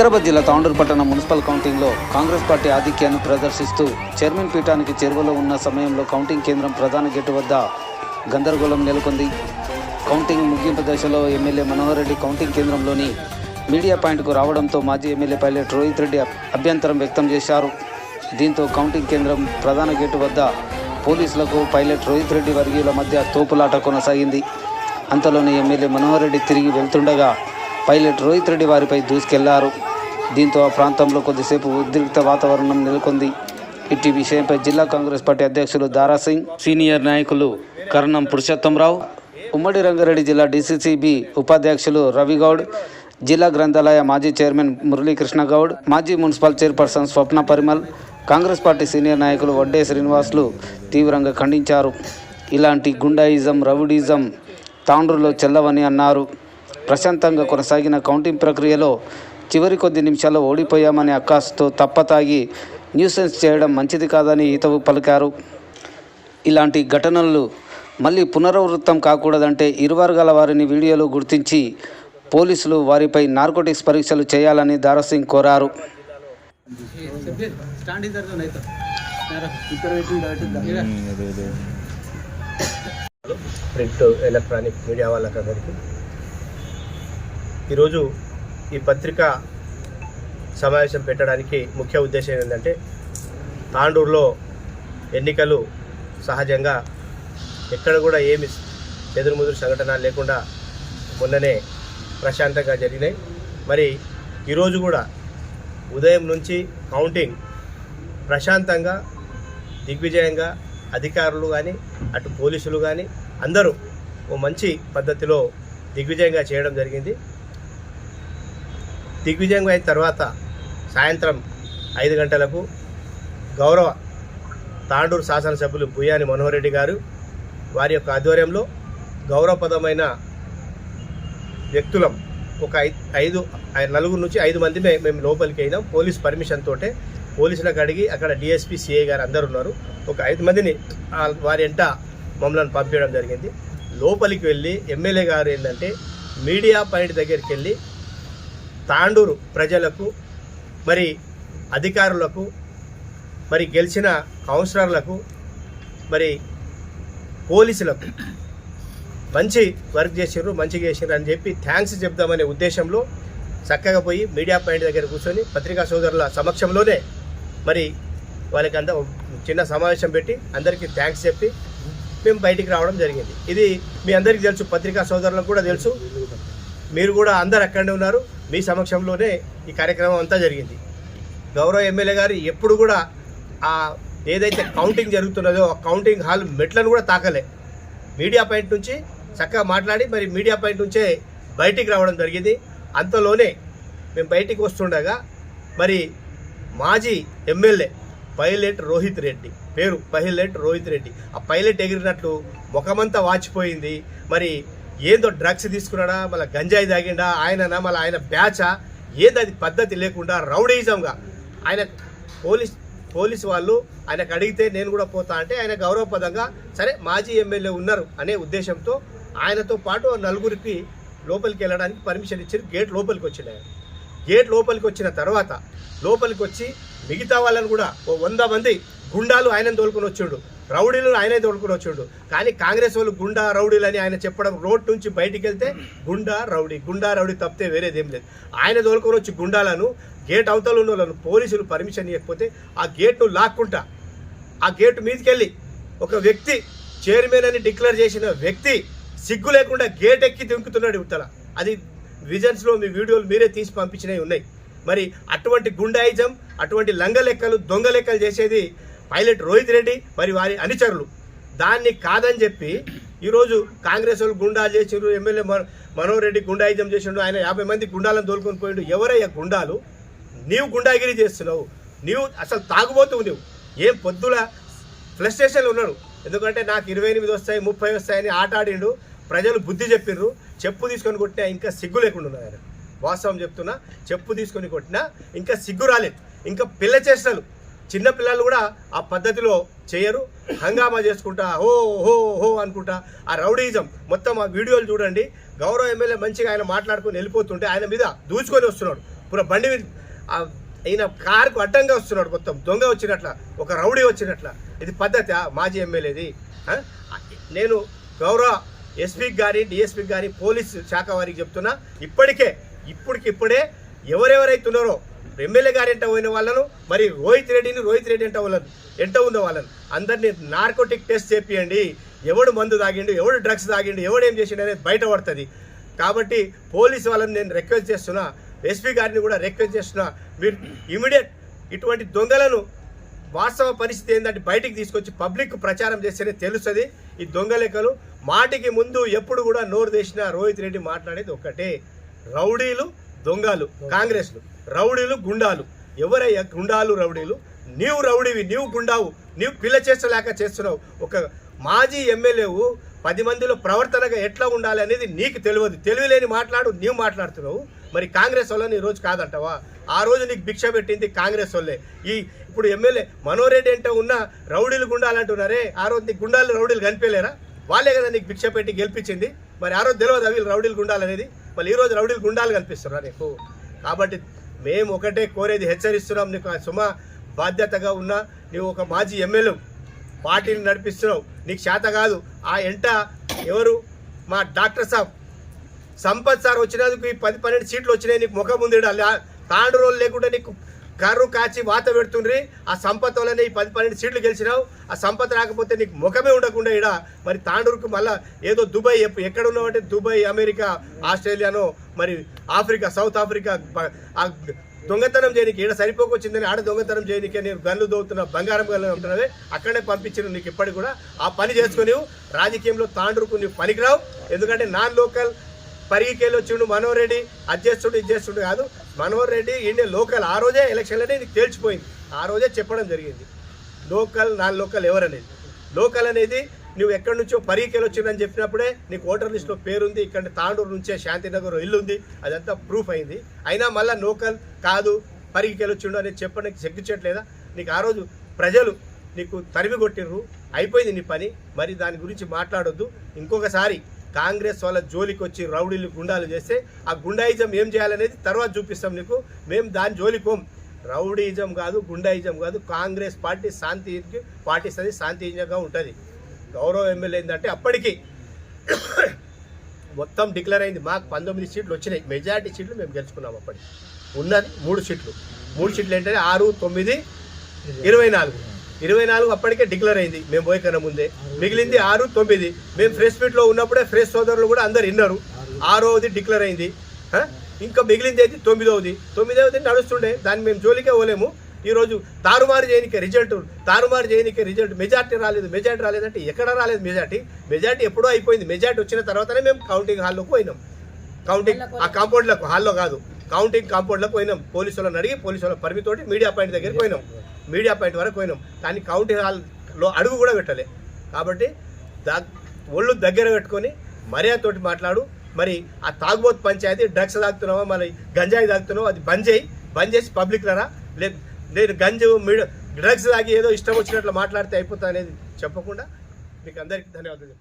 వికారాబాద్ జిల్లా తాండూరు పట్టణ మున్సిపల్ కౌంటింగ్లో కాంగ్రెస్ పార్టీ ఆధిక్యాన్ని ప్రదర్శిస్తూ చైర్మన్ పీఠానికి చేరువలో ఉన్న సమయంలో కౌంటింగ్ కేంద్రం ప్రధాన గేటు వద్ద గందరగోళం నెలకొంది. కౌంటింగ్ ముగింపు దశలో ఎమ్మెల్యే మనోహర్ రెడ్డి కౌంటింగ్ కేంద్రంలోని మీడియా పాయింట్కు రావడంతో మాజీ ఎమ్మెల్యే పైలట్ రోహిత్ రెడ్డి అభ్యంతరం వ్యక్తం చేశారు. దీంతో కౌంటింగ్ కేంద్రం ప్రధాన గేటు వద్ద పోలీసులకు పైలట్ రోహిత్ రెడ్డి వర్గీయుల మధ్య తోపులాట కొనసాగింది. అంతలోనే ఎమ్మెల్యే మనోహర్ రెడ్డి తిరిగి వెళ్తుండగా పైలట్ రోహిత్ రెడ్డి వారిపై దూసుకెళ్ళారు. దీంతో ఆ ప్రాంతంలో కొద్దిసేపు ఉద్రిక్త వాతావరణం నెలకొంది. ఇట్టి విషయంపై జిల్లా కాంగ్రెస్ పార్టీ అధ్యక్షులు దారాసింగ్ సీనియర్ నాయకులు కరణం పురుషోత్తంరావు ఉమ్మడి రంగారెడ్డి జిల్లా డీసీసీబీ ఉపాధ్యక్షులు రవిగౌడ్ జిల్లా గ్రంథాలయ మాజీ చైర్మన్ మురళీకృష్ణ గౌడ్ మాజీ municipal chairperson Swapna Parimal Congress party senior నాయకులు వడ్డే శ్రీనివాసులు తీవ్రంగా ఖండించారు. ఇలాంటి గుండాయిజం రౌడీజం తాండ్రులో చెల్లవని అన్నారు. ప్రశాంతంగా కొనసాగిన కౌంటింగ్ ప్రక్రియలో చివరి కొద్ది నిమిషాల్లో ఓడిపోయామని అక్కాస్తో తప్పతాగి న్యూసెన్స్ చేయడం మంచిది కాదని ఈతవు పలికారు. ఇలాంటి ఘటనలు మళ్ళీ పునరావృత్తం కాకూడదంటే ఇరు వర్గాల వారిని వీడియోలో గుర్తించి పోలీసులు వారిపై నార్కోటిక్స్ పరీక్షలు చేయాలని దారాసింగ్ కోరారు. ప్రింట్ ఎలక్ట్రానిక్ మీడియా వాళ్ళకందరికీ. ఈరోజు ఈ పత్రిక సమావేశం పెట్టడానికి ముఖ్య ఉద్దేశం ఏంటంటే తాండూరులో ఎన్నికలు సహజంగా ఎక్కడ కూడా ఏమి చెదురుముదురు సంఘటన లేకుండా మొన్ననే ప్రశాంతంగా జరిగినాయి. మరి ఈరోజు కూడా ఉదయం నుంచి కౌంటింగ్ ప్రశాంతంగా దిగ్విజయంగా అధికారులు కానీ అటు పోలీసులు కానీ అందరూ ఓ మంచి పద్ధతిలో దిగ్విజయంగా చేయడం జరిగింది. దిగ్విజయంగా అయిన తర్వాత సాయంత్రం ఐదు గంటలకు గౌరవ తాండూరు శాసనసభ్యులు బుయ్యాని మనోహర్ రెడ్డి గారు వారి యొక్క ఆధ్వర్యంలో గౌరవపదమైన వ్యక్తులం ఒక ఐదు నలుగురు నుంచి ఐదు మంది మేము లోపలికి అయినాం. పోలీస్ పర్మిషన్ తోటే పోలీసులకు అడిగి అక్కడ డిఎస్పీ సిఐ గారు అందరు ఉన్నారు. ఒక ఐదు మందిని వారి ఎంట మమ్మల్ని పంపించడం జరిగింది. లోపలికి వెళ్ళి ఎమ్మెల్యే గారు ఏంటంటే మీడియా పాయింట్ దగ్గరికి వెళ్ళి తాండూరు ప్రజలకు మరి అధికారులకు మరి గెలిచిన కౌన్సిలర్లకు మరి పోలీసులకు మంచి వర్క్ చేసారు మంచిగా చేసారు అని చెప్పి థ్యాంక్స్ చెప్దామనే ఉద్దేశంలో చక్కగా పోయి మీడియా పాయింట్ దగ్గర కూర్చొని పత్రికా సోదరుల సమక్షంలోనే మరి వాళ్ళకి అంత చిన్న సమావేశం పెట్టి అందరికీ థ్యాంక్స్ చెప్పి మేము బయటికి రావడం జరిగింది. ఇది మీ అందరికీ తెలుసు పత్రికా సోదరులకు కూడా తెలుసు. మీరు కూడా అందరు అక్కడే ఉన్నారు. మీ సమక్షంలోనే ఈ కార్యక్రమం అంతా జరిగింది. గౌరవ ఎమ్మెల్యే గారు ఎప్పుడు కూడా ఆ ఏదైతే కౌంటింగ్ జరుగుతున్నదో ఆ కౌంటింగ్ హాల్ మెట్లను కూడా తాకలే. మీడియా పాయింట్ నుంచి చక్కగా మాట్లాడి మరి మీడియా పాయింట్ నుంచే బయటికి రావడం జరిగింది. అంతలోనే మేము బయటికి వస్తుండగా మరి మాజీ ఎమ్మెల్యే పైలట్ రోహిత్ రెడ్డి పేరు పైలట్ రోహిత్ రెడ్డి. ఆ పైలట్ ఎగిరినట్లు ముఖమంతా వాచిపోయింది. మరి ఏందో డ్రగ్స్ తీసుకున్నాడా మళ్ళీ గంజాయి తాగిండా ఆయననా మళ్ళీ ఆయన బ్యాచా ఏదో అది పద్ధతి లేకుండా రౌడీజంగా? ఆయన పోలీస్ పోలీస్ వాళ్ళు ఆయనకు అడిగితే నేను కూడా పోతా అంటే ఆయన గౌరవపదంగా సరే మాజీ ఎమ్మెల్యే ఉన్నారు అనే ఉద్దేశంతో ఆయనతో పాటు నలుగురికి లోపలికి వెళ్ళడానికి పర్మిషన్ ఇచ్చారు. గేట్ లోపలికి వచ్చిండు. ఆయన గేట్ లోపలికి వచ్చిన తర్వాత లోపలికి వచ్చి మిగతా వాళ్ళని కూడా ఓ వంద మంది గుండాలు ఆయన తోలుకొని వచ్చిండు. రౌడీలు ఆయనే తోలుకొని వచ్చిండు. కానీ కాంగ్రెస్ వాళ్ళు గుండా రౌడీలు అని ఆయన చెప్పడం రోడ్ నుంచి బయటికి వెళ్తే గుండా రౌడీ గుండా రౌడీ తప్పితే వేరేదేం లేదు. ఆయన తోలుకొని వచ్చి గుండాలను గేట్ అవతల ఉన్న వాళ్ళను పోలీసులు పర్మిషన్ ఇవ్వకపోతే ఆ గేట్ను లాక్కుంటా. ఆ గేటు మీదకెళ్ళి ఒక వ్యక్తి చైర్మన్ అని డిక్లేర్ చేసిన వ్యక్తి సిగ్గు లేకుండా గేట్ ఎక్కి దింకుతున్నాడు ఇవతల. అది విజన్స్లో మీ వీడియోలు మీరే తీసి పంపించినవి ఉన్నాయి. మరి అటువంటి గుండాయిజం అటువంటి లంగ లెక్కలు దొంగ లెక్కలు చేసేది పైలట్ రోహిత్ రెడ్డి మరి వారి అనుచరులు. దాన్ని కాదని చెప్పి ఈరోజు కాంగ్రెస్ వాళ్ళు గుండాలు చేసిండ్రు ఎమ్మెల్యే మన- మనోహర్ రెడ్డి గుండాయిజం చేసిండు ఆయన యాభై మంది గుండాలను తోలుకొని పోయిండు. ఎవరయ్యా గుండాలు? నీవు గుండాగిరి చేస్తున్నావు. నీవు అసలు తాగుబోతువు నువ్వు ఏం పొద్దుల ఫ్లస్ట్రేషన్లు ఉన్నాడు ఎందుకంటే నాకు ఇరవై ఎనిమిది వస్తాయి ముప్పై వస్తాయని ఆట ఆడిండు. ప్రజలు బుద్ధి చెప్పిండ్రు చెప్పు తీసుకొని కొట్టినా ఇంకా సిగ్గు లేకుండా ఆయన. వాస్తవం చెప్తున్నా చెప్పు తీసుకొని కొట్టినా ఇంకా సిగ్గు రాలేదు. ఇంకా పిల్ల చేష్టలు. చిన్నపిల్లలు కూడా ఆ పద్ధతిలో చేయరు. హంగామా చేసుకుంటా హో హో హో అనుకుంటా. ఆ రౌడీజం మొత్తం ఆ వీడియోలు చూడండి. గౌరవ ఎమ్మెల్యే మంచిగా ఆయన మాట్లాడుకొని వెళ్ళిపోతుంటే ఆయన మీద దూచుకొని వస్తున్నాడు. పుర బండి మీద ఆ ఈయన కారుకు అడ్డంగా వస్తున్నాడు మొత్తం. దొంగ వచ్చినట్ల ఒక రౌడీ వచ్చినట్ల. ఇది పద్ధతి మాజీ ఎమ్మెల్యేది. నేను గౌరవ ఎస్పీకి కానీ డిఎస్పీకి కానీ పోలీస్ శాఖ వారికి చెప్తున్నా. ఇప్పటికే ఇప్పటికిప్పుడే ఎవరెవరైతున్నారో ఎమ్మెల్యే గారు ఎంట పోయిన వాళ్ళను మరి రోహిత్ రెడ్డిని రోహిత్ రెడ్డి ఎంట వాళ్ళను ఎంట ఉన్న వాళ్ళను. అందరినీ నార్కోటిక్ టెస్ట్ చేపియండి. ఎవడు మందు తాగిండు ఎవడు డ్రగ్స్ తాగిండు ఎవడు ఏం చేసిండు అనేది బయటపడుతుంది కాబట్టి పోలీస్ వాళ్ళని నేను రిక్వెస్ట్ చేస్తున్నా ఎస్పీ గారిని కూడా రిక్వెస్ట్ చేస్తున్నా. మీరు ఇమీడియట్ ఇటువంటి దొంగలను వాస్తవ పరిస్థితి ఏంటంటే బయటికి తీసుకొచ్చి పబ్లిక్ ప్రచారం చేస్తేనే తెలుస్తుంది. ఈ దొంగ లెక్కలు మాటికి ముందు ఎప్పుడు కూడా నోరు తెసిన రోహిత్ రెడ్డి మాట్లాడేది ఒక్కటే. రౌడీలు దొంగలు కాంగ్రెస్లు. రౌడీలు గుండాలు. ఎవరయ్యా గుండాలు రౌడీలు? నీవు రౌడీవి నీవు గుండావు. నీవు పిల్ల చేస్తలేక చేస్తున్నావు. ఒక మాజీ ఎమ్మెల్యేవు పది మందిలో ప్రవర్తనగా ఎట్లా ఉండాలి అనేది నీకు తెలియదు. తెలివిలేని మాట్లాడు నీవు మాట్లాడుతున్నావు. మరి కాంగ్రెస్ వాళ్ళని ఈ రోజు కాదంటావా? ఆ రోజు నీకు భిక్ష పెట్టింది కాంగ్రెస్ వాళ్ళే. ఈ ఇప్పుడు ఎమ్మెల్యే మనోరెడ్డి అంటే ఉన్న రౌడీలు గుండాలంటున్నారే ఆ రోజు నీకు గుండాలు రౌడీలు కనిపించలేరా? వాళ్ళే కదా నీకు భిక్ష పెట్టి గెలిపించింది. మరి ఆ రోజు తెలియదు అవి రౌడీలు గుండాలనేది మళ్ళీ ఈ రోజు రౌడీలు గుండాలు కనిపిస్తున్నారా నీకు? కాబట్టి మేము ఒకటే కోరేది హెచ్చరిస్తున్నాం. నీకు ఆ సుమ బాధ్యతగా ఉన్న నీవు ఒక మాజీ ఎమ్మెల్యే పార్టీని నడిపిస్తున్నావు. నీకు చేత కాదు. ఆ ఎంట ఎవరు? మా డాక్టర్ సాబ్. సంపత్ సార్ వచ్చినందుకు ఈ పది పన్నెండు సీట్లు వచ్చినాయి. నీకు ముఖం ఉంది తాండు రోజులు లేకుండా నీకు కర్రు కాచి వాత పెడుతుండ్రి. ఆ సంపత్ వల్లనే ఈ పది పన్నెండు సీట్లు గెలిచినావు. ఆ సంపత్ రాకపోతే నీకు ముఖమే ఉండకుండా ఇడ మరి తాండూరుకు మళ్ళా ఏదో దుబాయ్ ఎక్కడ ఉన్నావంటే దుబాయ్ అమెరికా ఆస్ట్రేలియానో మరి ఆఫ్రికా సౌత్ ఆఫ్రికా ఆ దొంగతనం చేయనికి ఈడ సరిపోకొచ్చిందని ఆడ దొంగతనం చేయనికే నేను గన్లు దోగుతున్నా బంగారం గల్లు ఉంటున్నవే అక్కడే పంపించిన నీకు ఇప్పటికి కూడా. ఆ పని చేసుకుని రాజకీయంలో తాండ్రుకు నీవు పనికిరావు. ఎందుకంటే నాన్ లోకల్ పరిగికేళ్ళు వచ్చిండు మనోహర్ రెడ్డి అది చేస్తుండు ఇది చేస్తుండు కాదు. మనోహర్ రెడ్డి ఇండియా లోకల్ ఆ రోజే ఎలక్షన్లోనే నీకు తేల్చిపోయింది. ఆ రోజే చెప్పడం జరిగింది. లోకల్ నాన్ లోకల్ ఎవరనేది. లోకల్ అనేది నువ్వు ఎక్కడి నుంచో పరీక్షలు వచ్చిందని చెప్పినప్పుడే నీకు ఓటర్ లిస్ట్లో పేరుంది ఇక్కడ తాండూరు నుంచే శాంతినగర్ ఇల్లు ఉంది అదంతా ప్రూఫ్ అయింది. అయినా మళ్ళీ లోకల్ కాదు పరీక్షలు వచ్చిండు అనేది చెప్పడానికి చెక్కించట్లేదా నీకు ఆ రోజు ప్రజలు నీకు తరిమి కొట్టిర్రు అయిపోయింది నీ పని మరి దాని గురించి మాట్లాడొద్దు. ఇంకొకసారి కాంగ్రెస్ వాళ్ళ జోలికి వచ్చి రౌడీలు గుండాలు చేస్తే ఆ గుండాయిజం ఏం చేయాలనేది తర్వాత చూపిస్తాం నీకు. మేము దాని జోలికోం. రౌడీజం కాదు గుండాయిజం కాదు కాంగ్రెస్ పార్టీ శాంతికి పాటిస్తుంది శాంతియుతంగా ఉంటుంది. గౌరవ ఎమ్మెల్యే ఏంటంటే అప్పటికి మొత్తం డిక్లేర్ అయింది. మాకు పంతొమ్మిది సీట్లు వచ్చినాయి. మెజారిటీ సీట్లు మేము గెలుచుకున్నాం అప్పటికి. ఉన్నది మూడు సీట్లు. మూడు సీట్లు ఏంటంటే ఆరు తొమ్మిది ఇరవై నాలుగు. ఇరవై నాలుగు అప్పటికే డిక్లేర్ అయింది. మేము పోయి కన్నా ముందే. మిగిలింది ఆరు తొమ్మిది. మేము ఫ్రెష్ మీట్లో ఉన్నప్పుడే ఫ్రెష్ సోదరులు కూడా అందరు విన్నారు. ఆరోది డిక్లేర్ అయింది? ఇంకా మిగిలింది అయితే తొమ్మిదవది. తొమ్మిదవది నడుస్తుండే. దాన్ని మేము జోలికే పోలేము. ఈరోజు తారుమారు చేయనికే రిజల్ట్ తారుమారు చేయనికే రిజల్ట్ మెజార్టీ రాలేదు. మెజార్టీ రాలేదంటే ఎక్కడ రాలేదు మెజార్టీ మెజార్టీ ఎప్పుడో అయిపోయింది. మెజార్టీ వచ్చిన తర్వాతనే మేము కౌంటింగ్ హాల్లోకి పోయినాం. కౌంటింగ్ ఆ కాంపౌండ్లకు హాల్లో కాదు. కౌంటింగ్ కాంపౌండ్లకు పోయినాం. పోలీసు వాళ్ళని అడిగి పోలీసు వాళ్ళ పరిమితోటి మీడియా పాయింట్ దగ్గరికి పోయినాం. మీడియా పాయింట్ వరకు పోయినాం. కానీ కౌంటింగ్ హాల్లో అడుగు కూడా పెట్టలే. కాబట్టి దా ఒళ్ళు దగ్గర పెట్టుకొని మర్యాదతోటి మాట్లాడు. మరి ఆ తాగుబోతు పంచాయతీ డ్రగ్స్ తాగుతున్నావా మరి గంజాయి తాగుతున్నావు అది బంద్ చేయి. బంద్ చేసి పబ్లిక్ రా లేదు నేను గంజు మీడ డ్రగ్స్ తాగి ఏదో ఇష్టం వచ్చినట్లు మాట్లాడితే అయిపోతా అనేది చెప్పకుండా మీకు అందరికీ ధన్యవాదాలు.